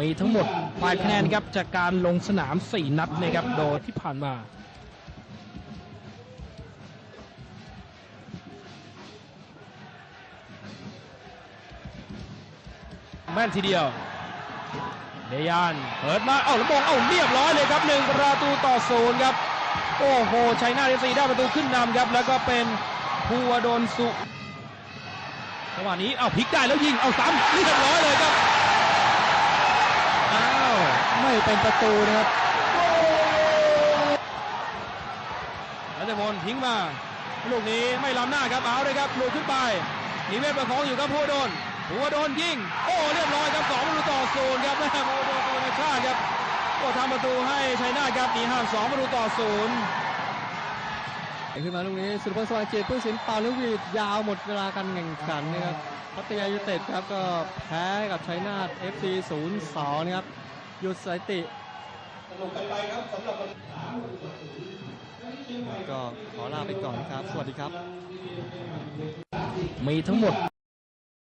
มีทั้งหมด8คะแนนครับจากการลงสนาม 4 นัดนะครับโดยที่ผ่านมาแม่นทีเดียวเดยานเปิดมาเอ้าแล้วมงเอ้าเรียบร้อยเลยครับหนึ่งประตูต่อศูนย์ครับ โอ้โหชัยนาทเอฟซีได้ประตูขึ้นนำครับ แล้วก็เป็นภูวดลสุจังหวะนี้ เอ้าพลิกได้แล้วยิง เอ้าซ้ำเรียบร้อยเลยครับ ไม่เป็นประตูนะครับรัชพลทิ้งมา ลูกนี้ไม่ล้ำหน้าครับเอาเลยครับหลุดขึ้นไปนิเวศประคองอยู่ครับภูวดลภูวโดลยิง โอ้เรียบร้อยครับสองประตูต่อศูนย์ครับแม่ภูวดลตัวนชาติครับก็ทำประตูให้ชัยนาทครับหนีห่างสองประตูต่อศูนย์ขึ้นมาลูกนี้สุรพลสว่างจิตผู้สินเป่าลูกวีดยาวหมดเวลาการแข่งขันนะครับพัทยายูเต็ดครับก็แพ้กับชัยนาท FC 0-2นะครับ หยุดสถิติ ก็ขอลาไปก่อนครับ สวัสดีครับ มีทั้งหมด